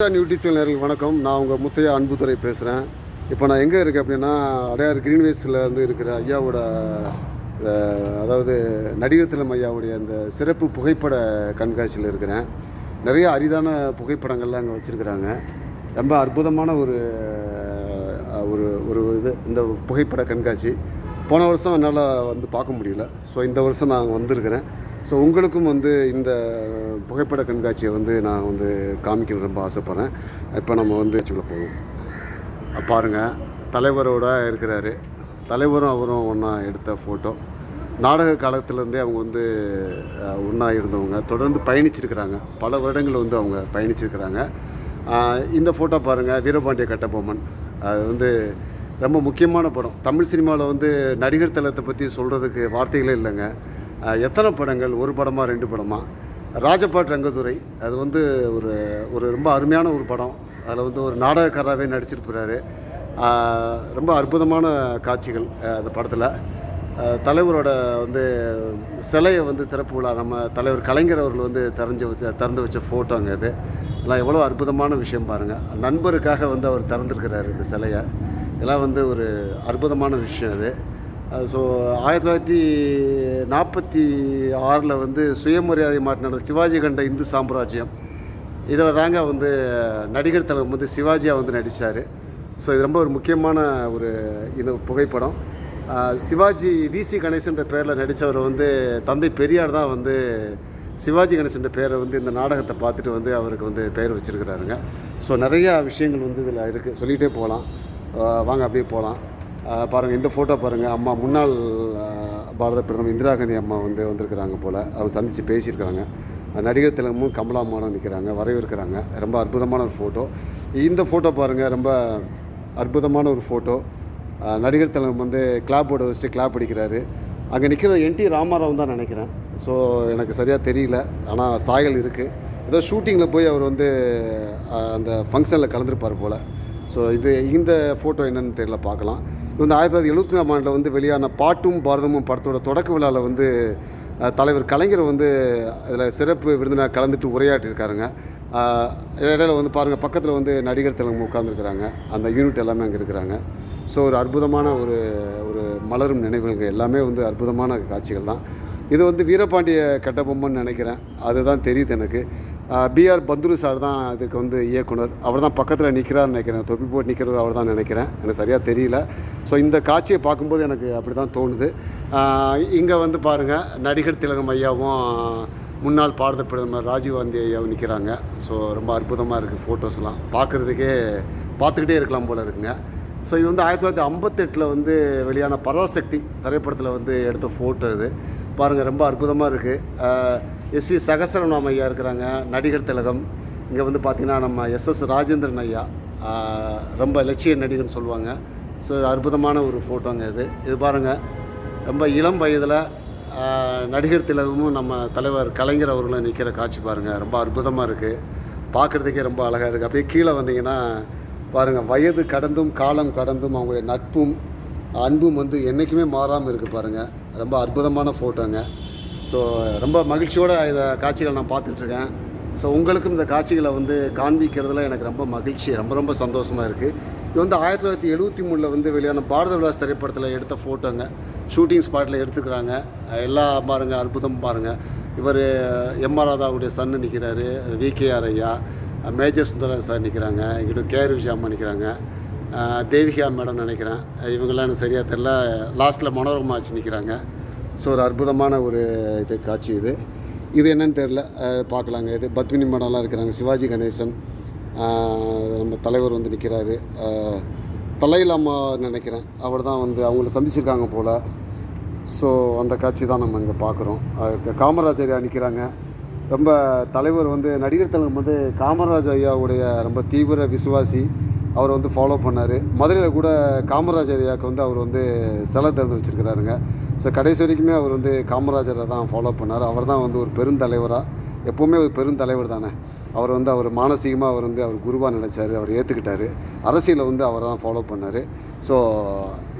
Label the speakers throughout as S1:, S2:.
S1: YouTube channel வணக்கம். நான் உங்கள் முத்தையா அன்புத்துறை பேசுகிறேன் இப்போ நான் எங்கே இருக்கேன் அப்படின்னா அடையார் கிரீன்வேஸில் வந்து இருக்கிற ஐயாவோட அதாவது நடிகர் திலம் ஐயாவுடைய அந்த சிறப்பு புகைப்பட கண்காட்சியில் இருக்கிறேன். நிறைய அரிதான புகைப்படங்கள்லாம் அங்கே வச்சுருக்கிறாங்க. ரொம்ப அற்புதமான ஒரு ஒரு ஒரு இது இந்த புகைப்பட கண்காட்சி. போன வருஷம் என்னால் வந்து பார்க்க முடியல. ஸோ இந்த வருஷம் நான் வந்திருக்கிறேன். ஸோ உங்களுக்கும் வந்து இந்த புகைப்பட கண்காட்சியை வந்து நான் வந்து காமிக்கணும் ரொம்ப ஆசைப்பட்றேன். இப்போ நம்ம வந்து ஆக்சுவலாக போவோம். பாருங்கள் தலைவரோட இருக்கிறாரு. தலைவரும் அவரும் ஒன்றா எடுத்த ஃபோட்டோ நாடக காலத்துலேருந்தே அவங்க வந்து ஒன்றா இருந்தவங்க. தொடர்ந்து பயணிச்சிருக்கிறாங்க. பல வருடங்கள் வந்து அவங்க பயணிச்சிருக்கிறாங்க. இந்த ஃபோட்டோ பாருங்கள் வீரபாண்டிய கட்டபொம்மன். அது வந்து ரொம்ப முக்கியமான படம். தமிழ் சினிமாவில் வந்து நடிகர் தலத்தை பற்றி சொல்கிறதுக்கு வார்த்தைகளே இல்லைங்க. எத்தனை படங்கள்? ஒரு படமா ரெண்டு படமா? ராஜபாட் ரங்கதுரை அது வந்து ஒரு ஒரு ரொம்ப அருமையான ஒரு படம். அதில் வந்து ஒரு நாடகக்காரராகவே நடிச்சிருக்கிறாரு ரொம்ப அற்புதமான காட்சிகள் அந்த படத்தில். தலைவரோட வந்து சிலையை வந்து திறப்பு விழா நம்ம தலைவர் கலைஞர் அவர்கள் வந்து திறஞ்சு வச்ச திறந்து வச்ச ஃபோட்டோங்க இது இதெல்லாம் எவ்வளோ அற்புதமான விஷயம் பாருங்கள் நண்பருக்காக வந்து அவர் திறந்துருக்கிறாரு இந்த சிலையை. இதெல்லாம் வந்து ஒரு அற்புதமான விஷயம் அது. ஸோ ஆயிரத்தி தொள்ளாயிரத்தி நாற்பத்தி ஆறில் வந்து சுயமரியாதை மாட்டு நடந்த சிவாஜி கண்ட இந்து சாம்ராஜ்யம். இதில் தாங்க வந்து நடிகர் தலைவர் வந்து சிவாஜியாக வந்து நடித்தார் ஸோ இது ரொம்ப ஒரு முக்கியமான ஒரு இந்த புகைப்படம். சிவாஜி விசி கணேசன்ற பேரில் நடித்தவர் வந்து தந்தை பெரியார் தான் வந்து சிவாஜி கணேசன்ற பேரை வந்து இந்த நாடகத்தை பார்த்துட்டு வந்து அவருக்கு வந்து பெயர் வச்சுருக்கிறாருங்க. ஸோ நிறையா விஷயங்கள் வந்து இதில் இருக்குது சொல்லிகிட்டே போகலாம் வாங்க அப்படியே போகலாம் பாருங்கள் இந்த ஃபோட்டோ பாருங்கள் அம்மா முன்னாள் பாரத பிரதமர் இந்திரா காந்தி அம்மா வந்து வந்திருக்கிறாங்க போல். அவங்க சந்தித்து பேசியிருக்கிறாங்க. நடிகர் திலகமும் கமலா அம்மாவும் நிற்கிறாங்க வரவேற்கிறாங்க. ரொம்ப அற்புதமான ஒரு ஃபோட்டோ இந்த ஃபோட்டோ பாருங்கள் ரொம்ப அற்புதமான ஒரு ஃபோட்டோ நடிகர் திலகம் வந்து கிளாப் போர்டை வச்சுட்டு கிளாப் அடிக்கிறாரு. அங்கே நிற்கிற என்டி ராமாராவ் தான் நினைக்கிறேன். ஸோ எனக்கு சரியாக தெரியல. ஆனால் சாயல் இருக்குது ஏதோ ஷூட்டிங்கில் போய் அவர் வந்து அந்த ஃபங்க்ஷனில் கலந்துருப்பார் போல். ஸோ இது இந்த ஃபோட்டோ என்னென்னு தெரியல பார்க்கலாம். இது வந்து ஆயிரத்தி தொள்ளாயிரத்தி எழுபத்தி நாலாம் ஆண்டில் வந்து வெளியான பாட்டும் பாரதமும் படத்தோட தொடக்க விழாவில் வந்து தலைவர் கலைஞர் வந்து அதில் சிறப்பு விருந்தினர் கலந்துட்டு உரையாற்றிருக்காருங்க இடையில வந்து பாருங்கள் பக்கத்தில் வந்து நடிகர் திலகம் உட்காந்துருக்குறாங்க அந்த யூனிட் எல்லாமே அங்கே இருக்கிறாங்க. ஸோ ஒரு அற்புதமான ஒரு ஒரு மலரும் நினைவுகள் எல்லாமே வந்து அற்புதமான காட்சிகள் தான். இது வந்து வீரபாண்டிய கட்டபொம்மன் நினைக்கிறேன். அதுதான் தெரியுது எனக்கு. பிஆர் பந்துரு சார் தான் அதுக்கு வந்து இயக்குனர். அவர் தான் பக்கத்தில் நிற்கிறார்னு நினைக்கிறேன். தொப்பி போட்டு நிற்கிறவர் அவர் தான் நினைக்கிறேன். எனக்கு சரியாக தெரியல. ஸோ இந்த காட்சியை பார்க்கும்போது எனக்கு அப்படி தான் தோணுது இங்கே வந்து பாருங்கள் நடிகர் திலகம் ஐயாவும் முன்னாள் பாரத பிரதமர் ராஜீவ்காந்தி ஐயாவும் நிற்கிறாங்க ஸோ ரொம்ப அற்புதமாக இருக்குது ஃபோட்டோஸ்லாம் பார்க்குறதுக்கே பார்த்துக்கிட்டே இருக்கலாம் போல் இருக்குங்க. ஸோ இது வந்து ஆயிரத்தி தொள்ளாயிரத்தி ஐம்பத்தெட்டில் வந்து வெளியான பராசக்தி திரைப்படத்தில் வந்து எடுத்த ஃபோட்டோ இது. பாருங்கள் ரொம்ப அற்புதமாக இருக்குது எஸ்வி சகசரநாம ஐயா இருக்கிறாங்க நடிகர் திலகம். இங்கே வந்து பார்த்திங்கன்னா நம்ம எஸ்எஸ் ராஜேந்திரன் ஐயா ரொம்ப லட்சிய நடிகர்னு சொல்லுவாங்க. ஸோ அற்புதமான ஒரு ஃபோட்டோங்க இது. இது பாருங்கள் ரொம்ப இளம் வயதில் நடிகர் திலகமும் நம்ம தலைவர் கலைஞர் அவர்களும் நிற்கிற காட்சி பாருங்கள் ரொம்ப அற்புதமாக இருக்குது பார்க்குறதுக்கே ரொம்ப அழகாக இருக்குது அப்படியே கீழே வந்தீங்கன்னா பாருங்கள் வயது கடந்தும் காலம் கடந்தும் அவங்களுடைய நட்பும் அன்பும் வந்து என்றைக்குமே மாறாமல் இருக்குது பாருங்கள் ரொம்ப அற்புதமான ஃபோட்டோங்க ஸோ ரொம்ப மகிழ்ச்சியோடு இதை காட்சிகளை நான் பார்த்துட்ருக்கேன். ஸோ உங்களுக்கும் இந்த காட்சிகளை வந்து காண்பிக்கிறதுல எனக்கு ரொம்ப மகிழ்ச்சி ரொம்ப ரொம்ப சந்தோஷமாக இருக்குது இது வந்து ஆயிரத்தி தொள்ளாயிரத்தி எழுபத்தி மூணில் வந்து வெளியான பாரத விலாஸ் திரைப்படத்தில் எடுத்த ஃபோட்டோங்க ஷூட்டிங் ஸ்பாட்டில் எடுத்துக்கிறாங்க. எல்லா பாருங்கள் அற்புதம் பாருங்கள் இவர் எம் ஆர் ராதாவுடைய சன்னு நிற்கிறாரு விகேஆர் ஐயா மேஜர் சுந்தரன் சார் நிற்கிறாங்க இங்கிட்ட கேஆர் விஷயம்மா நிற்கிறாங்க தேவிகா மேடம் நினைக்கிறேன். இவங்கெல்லாம் எனக்கு சரியாக தெரில லாஸ்ட்டில் மனோரமா ஆச்சு நிற்கிறாங்க ஸோ ஒரு அற்புதமான ஒரு இது காட்சி இது. இது என்னன்னு தெரில பார்க்கலாங்க. இது பத்மினி மேடம்லாம் இருக்கிறாங்க. சிவாஜி கணேசன். நம்ம தலைவர் வந்து நிற்கிறாரு தலையிலாமா நினைக்கிறேன். அவர் தான் வந்து அவங்கள சந்திச்சிருக்காங்க போல். ஸோ அந்த காட்சி தான் நம்ம இங்கே பார்க்குறோம். காமராஜர் ஐயா நிற்கிறாங்க ரொம்ப தலைவர் வந்து நடிகர் தலைவர் வந்து காமராஜ் ஐயாவுடைய ரொம்ப தீவிர விசுவாசி. அவர் வந்து ஃபாலோ பண்ணார். மதுரையில் கூட காமராஜர் ஐயாவுக்கு வந்து அவர் வந்து சிலை திறந்து வச்சுருக்கிறாருங்க. ஸோ கடைசி வரைக்குமே அவர் வந்து காமராஜரை தான் ஃபாலோ பண்ணார். அவர் தான் வந்து ஒரு பெருந்தலைவராக எப்போவுமே ஒரு பெருந்தலைவர் தானே. அவர் வந்து அவர் மானசீகமாக அவர் வந்து அவர் குருவாக நினச்சார். அவர் ஏற்றுக்கிட்டாரு அரசியலை வந்து அவர் தான் ஃபாலோ பண்ணார். ஸோ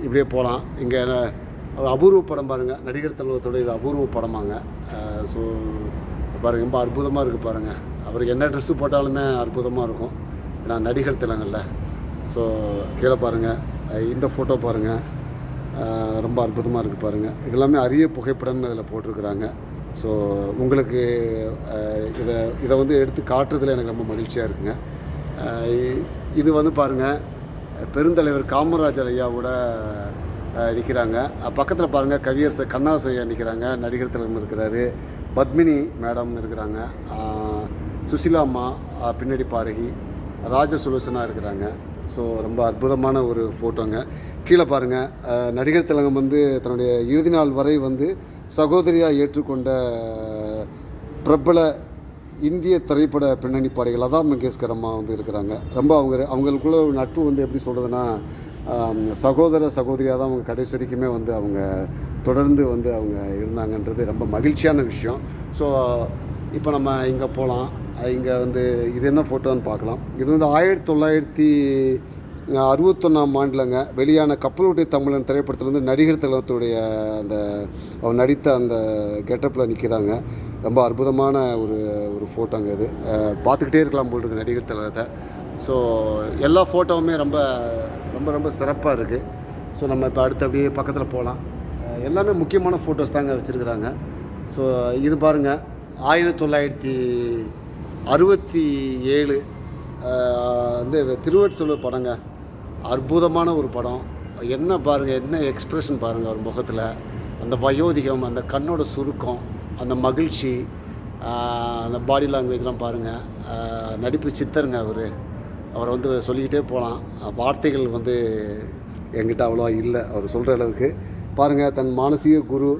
S1: இப்படியே போகலாம் இங்கே அபூர்வ படம் பாருங்கள் நடிகர் தலைவத்தோட இது அபூர்வ படமாங்க. ஸோ பாருங்கள் ரொம்ப அற்புதமாக இருக்குது பாருங்கள் அவருக்கு என்ன ட்ரெஸ்ஸு போட்டாலுமே அற்புதமாக இருக்கும். நான் நடிகர் திலங்கல்ல ஸோ கீழே பாருங்கள் இந்த ஃபோட்டோ பாருங்கள் ரொம்ப அற்புதமாக இருக்குது பாருங்கள் இதெல்லாமே அரிய புகைப்படம்னு அதில் போட்டிருக்கிறாங்க. ஸோ உங்களுக்கு இதை இதை வந்து எடுத்து காட்டுறதுல எனக்கு ரொம்ப மகிழ்ச்சியாக இருக்குங்க. இது வந்து பாருங்கள் பெருந்தலைவர் காமராஜர் ஐயாவோட நிற்கிறாங்க பக்கத்தில் பாருங்கள் கவியரசர் கண்ணாசு ஐயா நிற்கிறாங்க நடிகர் தலைவர் இருக்கிறாரு. பத்மினி மேடம் இருக்கிறாங்க. சுசிலா அம்மா பின்னாடி பாடகி ராஜ சுலோசனா இருக்கிறாங்க. ஸோ ரொம்ப அற்புதமான ஒரு ஃபோட்டோங்க. கீழே பாருங்கள் நடிகர் திலகம் வந்து தன்னுடைய இறுதி நாள் வரை வந்து சகோதரியாக ஏற்றுக்கொண்ட பிரபல இந்திய திரைப்பட பின்னணி பாடகி லதா மங்கேஷ்கர் அம்மா வந்து இருக்கிறாங்க. ரொம்ப அவங்க அவங்களுக்குள்ள ஒரு நட்பு வந்து எப்படி சொல்கிறதுனா சகோதர சகோதரியாக தான் அவங்க கடைசி வரைக்குமே வந்து அவங்க தொடர்ந்து வந்து அவங்க இருந்தாங்கன்றது ரொம்ப மகிழ்ச்சியான விஷயம். ஸோ இப்போ நம்ம இங்கே போகலாம் இங்கே வந்து இது என்ன ஃபோட்டோன்னு பார்க்கலாம். இது வந்து ஆயிரத்தி தொள்ளாயிரத்தி அறுபத்தொன்னாம் ஆண்டுலங்க வெளியான கப்பலுடைய தமிழன் திரைப்படத்தில் வந்து நடிகர் திலகத்துடைய அந்த அவர் நடித்த அந்த கெட்டப்பில் நிற்கிறாங்க ரொம்ப அற்புதமான ஒரு ஒரு ஃபோட்டோங்க இது. பார்த்துக்கிட்டே இருக்கலாம் போல் இருக்குது நடிகர் திலகத்தை. ஸோ எல்லா ஃபோட்டோவுமே ரொம்ப ரொம்ப ரொம்ப சிறப்பாக இருக்குது ஸோ நம்ம இப்போ அடுத்து அப்படியே பக்கத்தில் போகலாம் எல்லாமே முக்கியமான ஃபோட்டோஸ் தாங்க வச்சுருக்குறாங்க. ஸோ இது பாருங்கள் ஆயிரத்தி தொள்ளாயிரத்தி அறுபத்தி ஏழு வந்து திருவட்செல்வர் படங்க. அற்புதமான ஒரு படம். என்ன பாருங்கள் என்ன எக்ஸ்ப்ரெஷன் பாருங்கள் அவர் முகத்தில். அந்த வயோதிகம் அந்த கண்ணோட சுருக்கம் அந்த மகிழ்ச்சி அந்த பாடி லாங்குவேஜ்லாம் பாருங்கள் நடிப்பு சித்தருங்க அவர். அவரை வந்து சொல்லிக்கிட்டே போகலாம் வார்த்தைகள் வந்து என்கிட்ட அவ்வளோவா இல்லை. அவர் சொல்கிற அளவுக்கு. பாருங்கள் தன் மானசீக குரு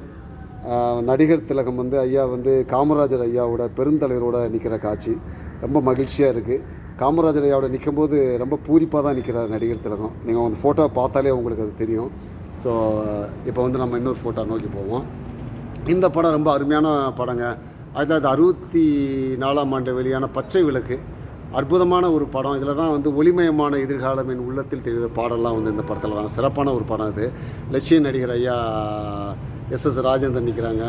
S1: நடிகர் திலகம் வந்து ஐயா வந்து காமராஜர் ஐயாவோட பெருந்தலைவரோட நிற்கிற காட்சி. ரொம்ப மகிழ்ச்சியாக இருக்குது காமராஜர் ஐயாவோட நிற்கும்போது ரொம்ப பூரிப்பாக தான் நிற்கிறார் நடிகர் திலகம். நீங்கள் அந்த ஃபோட்டோவை பார்த்தாலே உங்களுக்கு அது தெரியும். ஸோ இப்போ வந்து நம்ம இன்னொரு ஃபோட்டோ நோக்கி போவோம். இந்த படம் ரொம்ப அருமையான படங்க. ஆயிரத்தி தொள்ளாயிரத்தி அறுபத்தி நாலாம் ஆண்டு வெளியான பச்சை விளக்கு. அற்புதமான ஒரு படம். இதில் தான் வந்து ஒளிமயமான எதிர்காலம் என் உள்ளத்தில் தெரிந்த பாடலாம் வந்து இந்த படத்தில் தான். சிறப்பான ஒரு படம் இது. லட்சிய நடிகர் ஐயா எஸ்எஸ் ராஜேந்திரன் நிற்கிறாங்க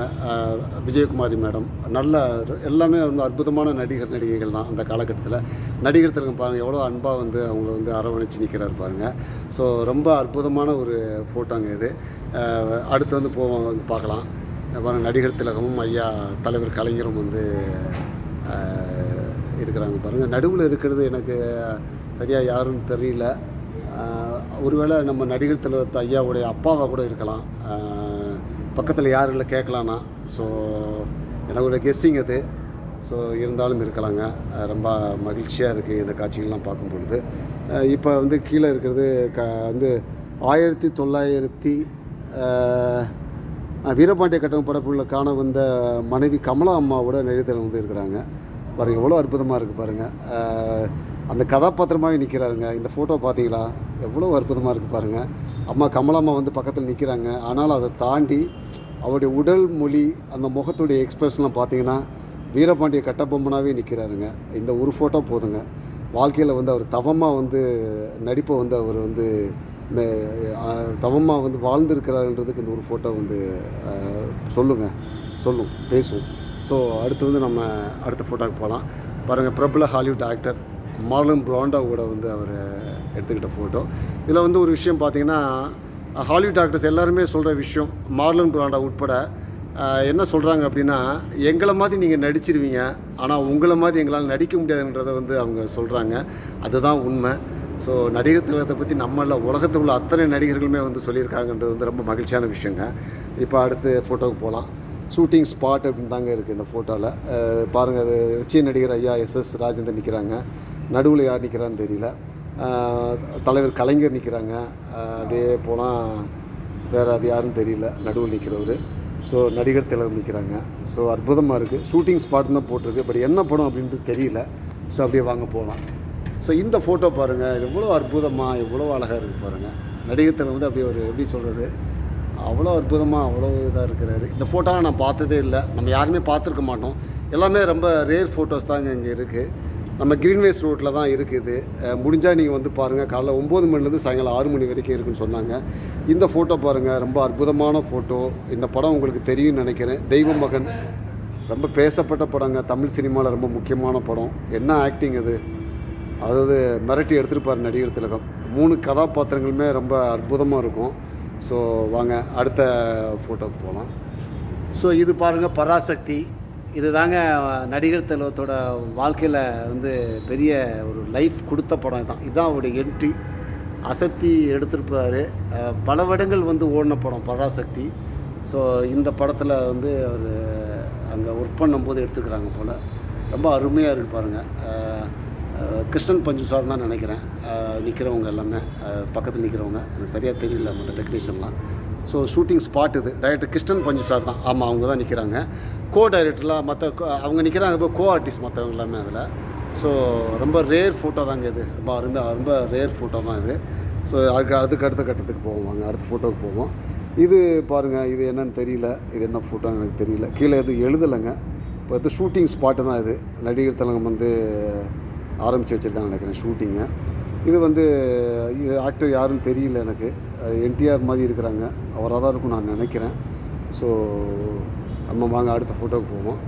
S1: விஜயகுமாரி மேடம். நல்ல எல்லாமே வந்து அற்புதமான நடிகர் நடிகைகள் தான் அந்த காலகட்டத்தில். நடிகர் திலகம் பாருங்கள் எவ்வளோ அன்பாக வந்து அவங்கள வந்து அரவணைச்சு நிற்கிறாரு பாருங்கள் ஸோ ரொம்ப அற்புதமான ஒரு ஃபோட்டோங்க இது. அடுத்து வந்து போவோம் வந்து பார்க்கலாம். பாருங்கள் நடிகர் திலகமும் ஐயா தலைவர் கலைஞரும் வந்து இருக்கிறாங்க பாருங்கள் நடுவில் இருக்கிறது எனக்கு சரியாக யாருன்னு தெரியல. ஒருவேளை நம்ம நடிகர் திலகத்தை ஐயாவுடைய அப்பாவாக கூட இருக்கலாம். பக்கத்தில் யாரும் இல்லை கேட்கலான்னா ஸோ எனக்குடைய கெஸ்ஸிங் அது. ஸோ இருந்தாலும் இருக்கலாங்க. ரொம்ப மகிழ்ச்சியாக இருக்குது இந்த காட்சிகள்லாம் பார்க்கும் பொழுது இப்போ வந்து கீழே இருக்கிறது க வந்து ஆயிரத்தி தொள்ளாயிரத்தி வீரபாண்டிய கட்டம் படப்புள்ள காண வந்த மனைவி கமலா அம்மாவோட நடித்தல் வந்து இருக்கிறாங்க. பாருங்கள் எவ்வளோ அற்புதமாக இருக்குது பாருங்கள் அந்த கதாபாத்திரமாகவே நிற்கிறாருங்க இந்த ஃபோட்டோ பார்த்தீங்களா எவ்வளோ அற்புதமாக இருக்குது பாருங்கள் அம்மா கமலம்மா வந்து பக்கத்தில் நிற்கிறாங்க ஆனால் அதை தாண்டி அவருடைய உடல் மொழி அந்த முகத்துடைய எக்ஸ்பிரஷன்லாம் பார்த்தீங்கன்னா வீரபாண்டிய கட்டபொம்மனாகவே நிற்கிறாருங்க இந்த ஒரு ஃபோட்டோ போதுங்க. வாழ்க்கையில் வந்து அவர் தவமாக வந்து நடிப்பை வந்து அவர் வந்து தவமாக வந்து வாழ்ந்துருக்கிறாருன்றதுக்கு இந்த ஒரு ஃபோட்டோ வந்து சொல்லுங்கள் சொல்லுங்க. சொல்லும் பேசும். ஸோ அடுத்து வந்து நம்ம அடுத்த ஃபோட்டோக்கு போகலாம் பாருங்கள் பிரபல ஹாலிவுட் ஆக்டர் மார்லன் பிராண்டாவோட வந்து அவர் எடுத்துக்கிட்ட ஃபோட்டோ இதில் வந்து ஒரு விஷயம் பார்த்தீங்கன்னா ஹாலிவுட் ஆக்டர்ஸ் எல்லாருமே சொல்கிற விஷயம் மார்லன் பிராண்டா உட்பட என்ன சொல்கிறாங்க அப்படின்னா எங்களை மாதிரி நீங்கள் நடிச்சிருவீங்க ஆனால் உங்களை மாதிரி எங்களால் நடிக்க முடியாதுன்றதை வந்து அவங்க சொல்கிறாங்க அதுதான் உண்மை. ஸோ நடிகர் திலகத்தை பற்றி நம்மள உலகத்தில் உள்ள அத்தனை நடிகர்களுமே வந்து சொல்லியிருக்காங்கன்றது வந்து ரொம்ப மகிழ்ச்சியான விஷயங்க. இப்போ அடுத்து ஃபோட்டோவுக்கு போகலாம் ஷூட்டிங் ஸ்பாட் அப்படின்னு தாங்க இருக்குது இந்த ஃபோட்டோவில் பாருங்கள் அது லட்சிய நடிகர் ஐயா எஸ் எஸ் ராஜேந்தர் நிற்கிறாங்க நடுவில் யார் நிற்கிறான்னு தெரியல. தலைவர் கலைஞர் நிற்கிறாங்க அப்படியே போனால் வேறு அது யாரும் தெரியல. நடுவில் நிற்கிறவர் ஸோ நடிகர் திலகம் நிற்கிறாங்க ஸோ அற்புதமாக இருக்குது ஷூட்டிங் ஸ்பாட் தான் போட்டிருக்கு. பட் என்ன படம் அப்படின்ட்டு தெரியல. ஸோ அப்படியே வாங்க போகலாம் ஸோ இந்த ஃபோட்டோ பாருங்கள் எவ்வளோ அற்புதமாக எவ்வளோ அழகாக இருக்குது பாருங்கள் நடிகர் திலகம் வந்து அப்படியே ஒரு எப்படி சொல்கிறது அவ்வளோ அற்புதமாக அவ்வளோ இதாக இருக்கிறாரு. இந்த ஃபோட்டோலாம் நான் பார்த்ததே இல்லை. நம்ம யாருமே பார்த்துருக்க மாட்டோம். எல்லாமே ரொம்ப ரேர் ஃபோட்டோஸ் தாங்க இங்கே இருக்குது நம்ம கிரீன்வேஸ் ரோட்டில் தான் இருக்குது. முடிஞ்சால் நீங்கள் வந்து பாருங்கள் காலைல ஒம்பது மணிலேருந்து சாயங்காலம் ஆறு மணி வரைக்கும் இருக்குன்னு சொன்னாங்க. இந்த ஃபோட்டோ பாருங்கள் ரொம்ப அற்புதமான ஃபோட்டோ இந்த படம் உங்களுக்கு தெரியும்னு நினைக்கிறேன். தெய்வ மகன் ரொம்ப பேசப்பட்ட படங்க. தமிழ் சினிமாவில் ரொம்ப முக்கியமான படம். என்ன ஆக்டிங் அது? அதாவது மிரட்டி எடுத்துருப்பார் நடிகர் திலகம். மூணு கதாபாத்திரங்களுமே ரொம்ப அற்புதமாக இருக்கும். ஸோ வாங்க அடுத்த ஃபோட்டோக்கு போகலாம் ஸோ இது பாருங்கள் பராசக்தி. இது தாங்க நடிகர் தெல்வத்தோட வாழ்க்கையில் வந்து பெரிய ஒரு லைஃப் கொடுத்த படம் தான் இதுதான் அவருடைய என்ட்ரி அசத்தி எடுத்திருப்பார். பல வருடங்கள் வந்து ஓடின படம் பராசக்தி. ஸோ இந்த படத்தில் வந்து அவர் அங்கே ஒர்க் பண்ணும்போது எடுத்துக்கிறாங்க போல். ரொம்ப அருமையாக இருக்கு பாருங்கள் கிருஷ்ணன் பஞ்சு சார் தான் நினைக்கிறேன். நிற்கிறவங்க எல்லாமே. பக்கத்தில் நிற்கிறவங்க எனக்கு சரியாக தெரியல மற்ற டெக்னீஷியன்லாம் ஸோ ஷூட்டிங் ஸ்பாட் இது. டைரக்டர் கிருஷ்ணன் பஞ்சு சார் தான். ஆமாம் அவங்க தான் நிற்கிறாங்க கோ டைரக்டர்லாம் மற்ற அவங்க நிற்கிறாங்க இப்போ கோ ஆர்டிஸ்ட் மற்றவங்க எல்லாமே அதில். ஸோ ரொம்ப ரேர் ஃபோட்டோ தாங்க இது. ரொம்ப ரொம்ப ரொம்ப ரேர் ஃபோட்டோ தான் இது. ஸோ அதுக்கு அதுக்கு அடுத்த கட்டத்துக்கு போவோம் வாங்க. அடுத்த ஃபோட்டோவுக்கு போவோம். இது பாருங்கள் இது என்னன்னு தெரியல. இது என்ன ஃபோட்டோன்னு எனக்கு தெரியல. கீழே எதுவும் எழுதலைங்க. இப்போ இது ஷூட்டிங் ஸ்பாட்டு தான் இது. நடிகர் தலங்கம் வந்து ஆரம்பித்து வச்சுருக்காங்க நினைக்கிறேன் ஷூட்டிங்கை இது வந்து இது ஆக்டர் யாருன்னு தெரியல எனக்கு. என்டிஆர் மாதிரி இருக்கிறாங்க. அவராக தான் இருக்கும் நான் நினைக்கிறேன். ஸோ நம்ம வாங்க அடுத்த ஃபோட்டோவுக்கு போவோம்.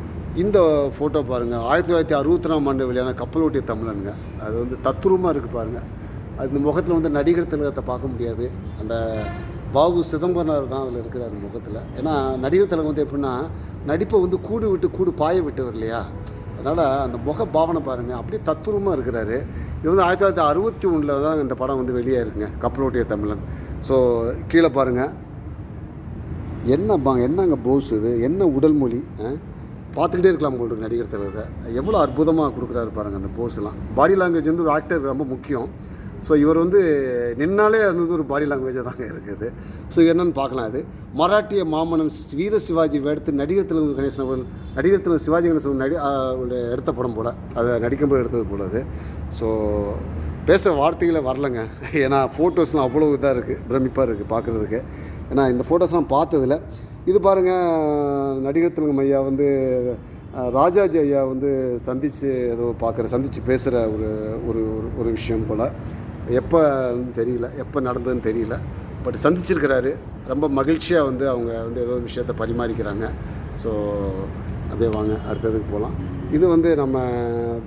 S1: இந்த ஃபோட்டோ பாருங்கள் ஆயிரத்தி தொள்ளாயிரத்தி அறுபத்தி ஆண்டு வெளியான கப்பல் ஓட்டிய தமிழனுங்க. அது வந்து தத்ரூபமாக இருக்குது பாருங்கள் அது இந்த முகத்தில் வந்து நடிகர் திலகத்தை பார்க்க முடியாது. அந்த பாபு சிதம்பரனார் தான் அதில் இருக்கிறார் முகத்தில். ஏன்னா நடிகர் திலகம் வந்து எப்படின்னா நடிப்பை வந்து கூடு விட்டு கூடு பாய விட்டவர் இல்லையா? அதனால் அந்த முக பாவனை பாருங்கள் அப்படியே தத்துவமாக இருக்கிறாரு. இது வந்து ஆயிரத்தி தொள்ளாயிரத்தி அறுபத்தி ஒன்றில் தான் இந்த படம் வந்து வெளியே இருக்குங்க கப்பலோட்டிய தமிழன். ஸோ கீழே பாருங்கள் என்ன பா என்னங்க போஸ் இது? என்ன உடல் மொழி? ஆ? பார்த்துக்கிட்டே இருக்கலாம் உங்களுக்கு நடிகர் தலைவரை எவ்வளோ அற்புதமாக கொடுக்குறாரு பாருங்கள் அந்த போஸ்லாம். பாடி லாங்குவேஜ் வந்து ஒரு ஆக்டருக்கு ரொம்ப முக்கியம். ஸோ இவர் வந்து நின்னாலே அது வந்து ஒரு பாடி லாங்குவேஜாக தாங்க இருக்குது. ஸோ இது என்னன்னு பார்க்கலாம் அது மராட்டிய மாமன்னன் வீர சிவாஜி எடுத்து நடிகர் தெலுங்கு கணேசன் அவர்கள் நடிகர் தெலுங்கு சிவாஜி கணேசன் நடி அவருடைய எடுத்த படம் போல் அதை நடிக்கும்போது எடுத்தது போல் அது. ஸோ பேச வார்த்தைகளே வரலங்க. ஏன்னா ஃபோட்டோஸ்லாம் அவ்வளோ இதாக இருக்குது பிரமிப்பாக இருக்குது பார்க்குறதுக்கு. ஏன்னா இந்த ஃபோட்டோஸ்லாம் பார்த்ததில்ல. இது பாருங்கள் நடிகர் தெலுங்கு ஐயா வந்து ராஜாஜி ஐயா வந்து சந்தித்து ஏதோ பார்க்குற சந்தித்து பேசுகிற ஒரு ஒரு ஒரு- ஒரு விஷயம் போல். எப்போ தெரியல எப்போ நடந்ததுன்னு தெரியல. பட் சந்திச்சிருக்கிறாரு. ரொம்ப மகிழ்ச்சியாக வந்து அவங்க வந்து ஏதோ ஒரு விஷயத்தை பரிமாறிக்கிறாங்க. ஸோ அப்படியே வாங்க அடுத்ததுக்கு போகலாம். இது வந்து நம்ம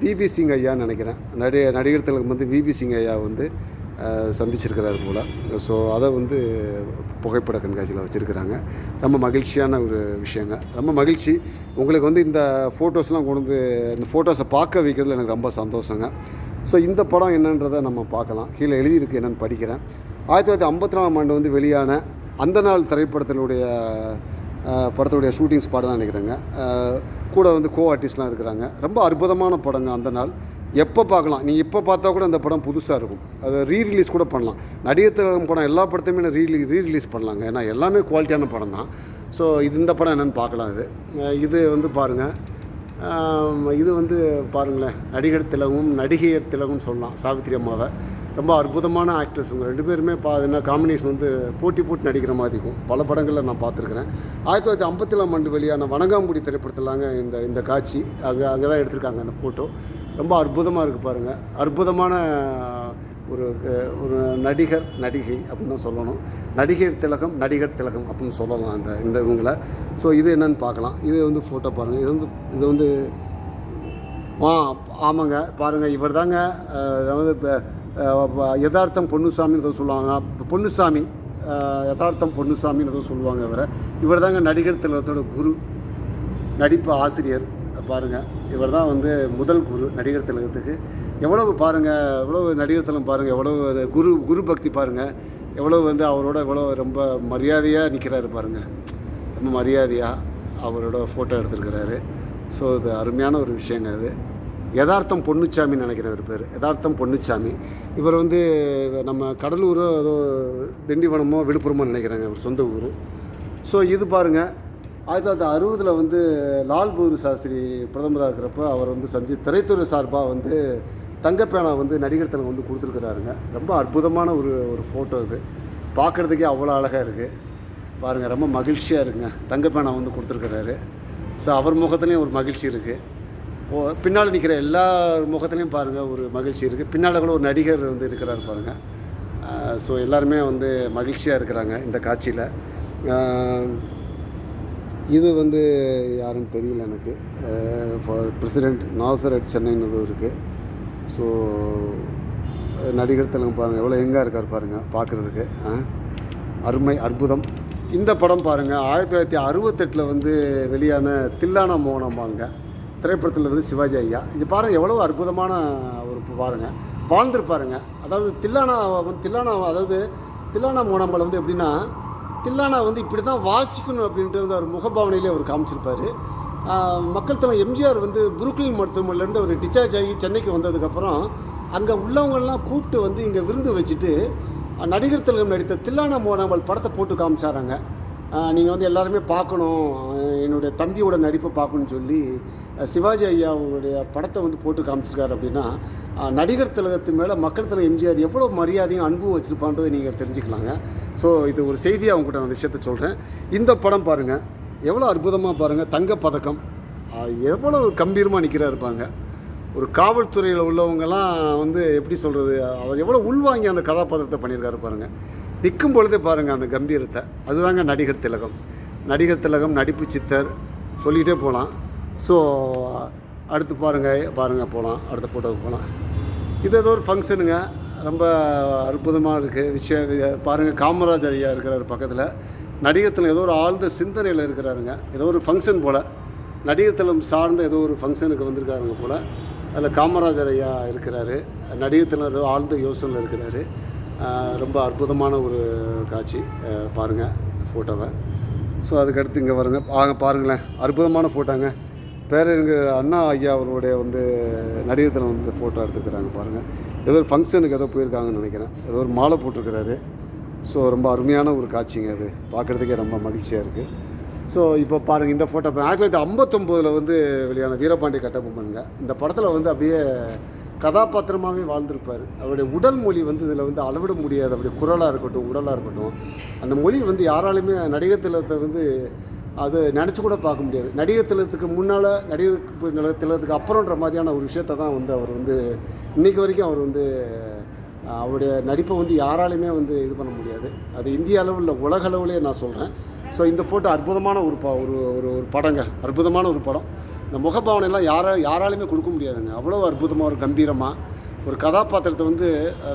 S1: விபி சிங் ஐயான்னு நினைக்கிறேன். நடி நடிகர் திலகம் வந்து விபி சிங் ஐயா வந்து சந்திச்சிருக்கிறாரு போல். ஸோ அதை வந்து புகைப்பட கண்காட்சியில் வச்சுருக்கிறாங்க. ரொம்ப மகிழ்ச்சியான ஒரு விஷயங்க. ரொம்ப மகிழ்ச்சி. உங்களுக்கு வந்து இந்த ஃபோட்டோஸ்லாம் கொண்டு வந்து இந்த ஃபோட்டோஸை பார்க்க வைக்கிறதுல எனக்கு ரொம்ப சந்தோஷங்க. ஸோ இந்த படம் என்னன்றதை நம்ம பார்க்கலாம். கீழே எழுதியிருக்கு என்னென்னு படிக்கிறேன். ஆயிரத்தி தொள்ளாயிரத்தி ஐம்பத்தி நாலாம் ஆண்டு வந்து வெளியான அந்த நாள் திரைப்படத்தினுடைய படத்துடைய ஷூட்டிங் ஸ்பாட் தான் நினைக்கிறேங்க. கூட வந்து கோ ஆர்டிஸ்ட்லாம் இருக்கிறாங்க. ரொம்ப அற்புதமான படங்க அந்த நாள். எப்போ பார்க்கலாம்? நீ இப்போ பார்த்தா கூட அந்த படம் புதுசாக இருக்கும். அதை ரீ ரிலீஸ் கூட பண்ணலாம். நடிகர் திலகம் படம் எல்லா படத்தையுமே ரீ ரீ ரிலீஸ் பண்ணலாங்க. ஏன்னா எல்லாமே குவாலிட்டியான படம் தான். ஸோ இது இந்த படம் என்னென்னு பார்க்கலாம் இது இது வந்து பாருங்கள் இது வந்து பாருங்களேன். நடிகர் திலகம் நடிகையர் திலகம் சொல்லலாம் சாவித்திரி அம்மாவை. ரொம்ப அற்புதமான ஆக்ட்ரஸ் இவங்க ரெண்டு பேருமே பா என்ன காம்பினேஷன் வந்து போட்டி போட்டு நடிக்கிற மாதிரி இருக்கும். பல படங்களில் நான் பார்த்துருக்குறேன். ஆயிரத்தி தொள்ளாயிரத்தி ஐம்பத்தேழாம் ஆண்டு வெளியான வணங்காம்புடி திரைப்படத்திலாங்க இந்த இந்த காட்சி. அங்கே அங்கே தான் எடுத்திருக்காங்க அந்த ஃபோட்டோ ரொம்ப அற்புதமாக இருக்குது பாருங்கள் அற்புதமான ஒரு ஒரு நடிகர் நடிகை அப்படின்னு தான் சொல்லணும். நடிகர் திலகம் நடிகர் திலகம் அப்படின்னு சொல்லலாம் அந்த இந்த இவங்களை. ஸோ இது என்னன்னு பார்க்கலாம். இது வந்து ஃபோட்டோ பாருங்கள் இது வந்து இது வந்து ஆ ஆமாங்க. பாருங்கள் இவர் தாங்க அதாவது இப்போ யதார்த்தம் பொன்னுசாமின்னு ஏதோ சொல்லுவாங்க. பொன்னுசாமி யதார்த்தம் பொன்னுசாமின்னு ஏதோ சொல்லுவாங்க இவரை. இவர் தாங்க நடிகர் திலகத்தோட குரு நடிப்பு ஆசிரியர். பாருங்கள் இவர் தான் வந்து முதல் குரு நடிகர் திலகத்துக்கு. எவ்வளவு பாருங்கள் எவ்வளவு நடிகர் திலகம் பாருங்கள் எவ்வளவு அது குரு குரு பக்தி பாருங்கள் எவ்வளவு வந்து அவரோட எவ்வளோ ரொம்ப மரியாதையாக நிற்கிறாரு பாருங்கள் ரொம்ப மரியாதையாக அவரோட ஃபோட்டோ எடுத்திருக்கிறாரு. ஸோ இது அருமையான ஒரு விஷயங்க அது. யதார்த்தம் பொன்னுச்சாமின்னு நினைக்கிறேன் ஒரு பேர். யதார்த்தம் பொன்னுச்சாமி. இவர் வந்து நம்ம கடலூரோ ஏதோ திண்டிவனமோ விழுப்புரமோ நினைக்கிறாங்க இவர் சொந்த ஊர். ஸோ இது பாருங்கள் ஆயிரத்தி தொள்ளாயிரத்தி அறுபதில் வந்து லால் பகதூர் சாஸ்திரி பிரதமராக இருக்கிறப்ப அவர் வந்து சந்தி திரைத்துறை சார்பாக வந்து தங்கப்பேனா வந்து நடிகர் தனக்கு வந்து கொடுத்துருக்குறாருங்க. ரொம்ப அற்புதமான ஒரு ஒரு ஃபோட்டோ இது பார்க்குறதுக்கே அவ்வளோ அழகாக இருக்குது பாருங்கள் ரொம்ப மகிழ்ச்சியாக இருக்குங்க. தங்கப்பேனா வந்து கொடுத்துருக்குறாரு. ஸோ அவர் முகத்துலேயும் ஒரு மகிழ்ச்சி இருக்குது ஓ பின்னால் நிற்கிற எல்லா முகத்துலேயும் பாருங்கள் ஒரு மகிழ்ச்சி இருக்குது பின்னால் கூட ஒரு நடிகர் வந்து இருக்கிறார் பாருங்கள் ஸோ எல்லாருமே வந்து மகிழ்ச்சியாக இருக்கிறாங்க இந்த காட்சியில். இது வந்து யாருன்னு தெரியல எனக்கு. ஃபார் பிரசிடெண்ட் நாசர் அட் சென்னைன்னு இருக்குது ஸோ நடிகர் தெலுங்கு பாருங்கள் எவ்வளோ எங்கே இருக்கார் பாருங்கள் பார்க்குறதுக்கு அருமை அற்புதம். இந்த படம் பாருங்கள் ஆயிரத்தி தொள்ளாயிரத்தி அறுபத்தெட்டில் வந்து வெளியான தில்லானா மோகனம்பாங்க திரைப்படத்தில் வந்து சிவாஜி ஐயா. இது பாருங்கள் எவ்வளோ அற்புதமான ஒரு பாருங்கள் வாழ்ந்துருப்பாருங்க. அதாவது தில்லானா தில்லானா அதாவது தில்லானா மோனம்பால் வந்து எப்படின்னா தில்லானா வந்து இப்படி தான் வாசிக்கணும் அப்படின்ட்டு வந்து அவர் முகபாவனையிலே அவர் காமிச்சிருப்பார். மக்கள் தலைவர் எம்ஜிஆர் வந்து புருக்லின் மருத்துவமனையிலேருந்து அவர் டிஸ்சார்ஜ் ஆகி சென்னைக்கு வந்ததுக்கப்புறம் அங்கே உள்ளவங்கள்லாம் கூப்பிட்டு வந்து இங்கே விருந்து வச்சுட்டு நடிகர் திலகம் நடித்த தில்லானா மோனம்பால் படத்தை போட்டு காமிச்சாராங்க. நீங்கள் வந்து எல்லாருமே பார்க்கணும் என்னுடைய தம்பியோட நடிப்பை பார்க்கணும்னு சொல்லி சிவாஜி ஐயா அவங்களுடைய படத்தை வந்து போட்டு காமிச்சிருக்காரு அப்படின்னா நடிகர் திலகத்து மேலே மக்கள் தலை எம்ஜிஆர் எவ்வளோ மரியாதையும் அன்பும் வச்சுருப்பான்றதை நீங்கள் தெரிஞ்சுக்கலாங்க. ஸோ இது ஒரு செய்தியாக அவங்ககிட்ட அந்த விஷயத்த சொல்கிறேன் இந்த படம் பாருங்கள் எவ்வளோ அற்புதமாக பாருங்கள் தங்கப்பதக்கம். எவ்வளோ கம்பீரமாக நிற்கிறா இருப்பாங்க. ஒரு காவல்துறையில் உள்ளவங்கலாம் வந்து எப்படி சொல்கிறது அவர் எவ்வளோ உள்வாங்கி அந்த கதாபாத்திரத்தை பண்ணியிருக்காரு பாருங்கள் நிற்கும் பொழுதே பாருங்கள் அந்த கம்பீரத்தை. அதுதாங்க நடிகர் திலகம். நடிகர் திலகம் நடிப்பு சித்தர் சொல்லிகிட்டே போகலாம். ஸோ அடுத்து பாருங்கள் பாருங்கள் போகலாம் அடுத்த ஃபோட்டோவுக்கு போகலாம். இது ஏதோ ஒரு ஃபங்க்ஷனுங்க ரொம்ப அற்புதமாக இருக்குது விஷயம் பாருங்கள் காமராஜ் ஐயா இருக்கிறார் பக்கத்தில். நடிகத்தில் ஏதோ ஒரு ஆழ்ந்த சிந்தனையில் இருக்கிறாருங்க. ஏதோ ஒரு ஃபங்க்ஷன் போல். நடிகர் சார்ந்த ஏதோ ஒரு ஃபங்க்ஷனுக்கு வந்திருக்காருங்க போல். அதில் காமராஜர் ஐயா இருக்கிறாரு. நடிகர் ஏதோ ஆழ்ந்த யோசனையில் இருக்கிறாரு. ரொம்ப அற்புதமான ஒரு காட்சி. பாருங்கள் ஃபோட்டோவை ஸோ அதுக்கடுத்து இங்கே வருங்க வாங்க பாருங்களேன். அற்புதமான ஃபோட்டோங்க பேரறிஞர் அண்ணா ஐயா அவருடைய வந்து நடிகர் வந்து ஃபோட்டோ எடுத்துக்கிறாங்க பாருங்கள் ஏதோ ஒரு ஃபங்க்ஷனுக்கு ஏதோ போயிருக்காங்கன்னு நினைக்கிறேன். ஏதோ ஒரு மாலை போட்டிருக்கிறாரு. ஸோ ரொம்ப அருமையான ஒரு காட்சிங்க அது. பார்க்குறதுக்கே ரொம்ப மகிழ்ச்சியாக இருக்குது ஸோ இப்போ பாருங்கள் இந்த ஃபோட்டோ ஆயிரத்தி தொள்ளாயிரத்தி ஐம்பத்தொம்போதில் வந்து வெளியான வீரபாண்டிய கட்டபொம்மனுங்க. இந்த படத்தில் வந்து அப்படியே கதாபாத்திரமாகவே வாழ்ந்திருப்பார். அவருடைய உடல் மொழி வந்து இதில் வந்து அளவிட முடியாது. அவருடைய குரலாக இருக்கட்டும் உடலாக இருக்கட்டும். அந்த மொழி வந்து யாராலுமே நடிகர் திலகத்தை வந்து அது நினச்சி கூட பார்க்க முடியாது. நடிகர் திலகத்துக்கு முன்னால் நடிகர் திலகத்துக்கு அப்புறன்ற மாதிரியான ஒரு விஷயத்தை தான் வந்து அவர் வந்து இன்னைக்கு வரைக்கும் அவர் வந்து அவருடைய நடிப்பை வந்து யாராலையுமே வந்து இது பண்ண முடியாது. அது இந்திய அளவில் உலக அளவுலேயே நான் சொல்கிறேன் ஸோ இந்த ஃபோட்டோ அற்புதமான ஒரு ப ஒரு ஒரு ஒரு படங்க. அற்புதமான ஒரு படம். இந்த முகபாவனைலாம் யாரா யாராலையுமே கொடுக்க முடியாதுங்க. அவ்வளோ அற்புதமாக ஒரு கம்பீரமாக ஒரு கதாபாத்திரத்தை வந்து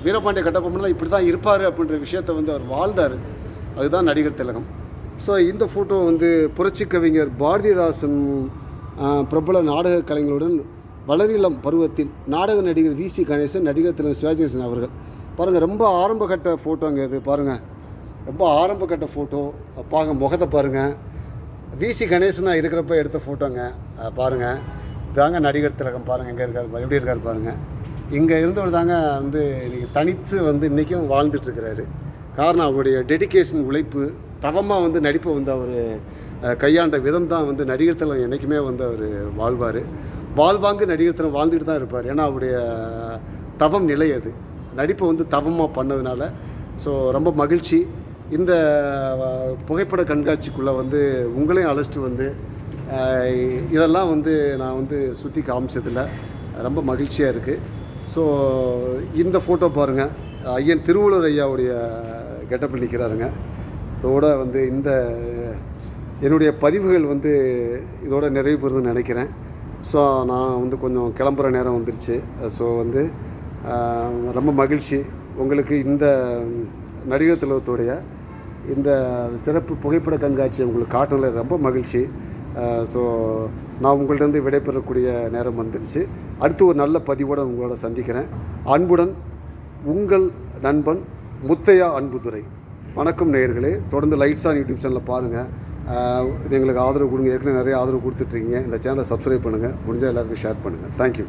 S1: வீரபாண்டிய கட்டபொம்மன்லாம் இப்படி தான் இருப்பார் அப்படின்ற விஷயத்தை வந்து அவர் வாழ்ந்தார். அதுதான் நடிகர் திலகம். ஸோ இந்த ஃபோட்டோ வந்து புரட்சி கவிஞர் பாரதிதாசன் பிரபல நாடக கலைஞருடன் வளரிளம் பருவத்தில் நாடக நடிகர் வி. சி. கணேசன் நடிகர் திலகம் சிவாஜிகணேசன் அவர்கள். பாருங்கள் ரொம்ப ஆரம்ப கட்ட ஃபோட்டோங்க இது பாருங்கள் ரொம்ப ஆரம்ப கட்ட ஃபோட்டோ பாருங்க முகத்தை பாருங்கள் விசி கணேசனா இருக்கிறப்ப எடுத்த ஃபோட்டோங்க பாருங்கள் இதாங்க நடிகர் திலகம் பாருங்கள் எங்கே இருக்கார் பாருங்க எப்படி இருக்கார் பாருங்கள் இங்கே இருந்தவர் தாங்க வந்து இன்றைக்கி தனித்து வந்து இன்றைக்கும் வாழ்ந்துட்டுருக்கிறாரு. காரணம் அவருடைய டெடிகேஷன் உழைப்பு தவமாக வந்து நடிப்பை வந்து அவர் கையாண்ட விதம் தான் வந்து நடிகர் திலகம் என்றைக்குமே வந்து அவர் வாழ்வார். வாழ்வாங்கு நடிகர் திலகம் வாழ்ந்துட்டு தான் இருப்பார். ஏன்னா அவருடைய தவம் நிலை அது. நடிப்பை வந்து தவமாக பண்ணதுனால. ஸோ ரொம்ப மகிழ்ச்சி. இந்த புகைப்பட கண்காட்சிக்குள்ளே வந்து உங்களையும் அழைச்சிட்டு வந்து இதெல்லாம் வந்து நான் வந்து சுற்றி காமிச்சதில் ரொம்ப மகிழ்ச்சியாக இருக்குது ஸோ இந்த ஃபோட்டோ பாருங்கள் ஐயன் திருவள்ளுவர் ஐயாவுடைய கெட்டப்பில் நிற்கிறாருங்க இதோட வந்து இந்த என்னுடைய பதிவுகள் வந்து இதோட நிறைவு பெறுதுன்னு நினைக்கிறேன். ஸோ நான் வந்து கொஞ்சம் கிளம்புற நேரம் வந்துருச்சு. ஸோ வந்து ரொம்ப மகிழ்ச்சி. உங்களுக்கு இந்த நடிகர் திலகத்துடைய இந்த சிறப்பு புகைப்பட கண்காட்சி உங்களுக்கு காட்டினதில் ரொம்ப மகிழ்ச்சி. ஸோ நான் உங்கள்கிட்ட விடைபெறக்கூடிய நேரம் வந்துருச்சு. அடுத்து ஒரு நல்ல பதிவோடு உங்களோட சந்திக்கிறேன். அன்புடன் உங்கள் நண்பன் முத்தையா அன்புதுரை. வணக்கம் நேயர்களே. தொடர்ந்து லைட்ஸ் ஆன் யூடியூப் சேனலில் பாருங்கள் எங்களுக்கு ஆதரவு கொடுங்க. ஏற்கனவே நிறைய ஆதரவு கொடுத்துட்ருக்கீங்க இந்த சேனலை சப்ஸ்கிரைப் பண்ணுங்கள் முடிஞ்சால் எல்லாருக்கும் ஷேர் பண்ணுங்கள் தேங்க்யூ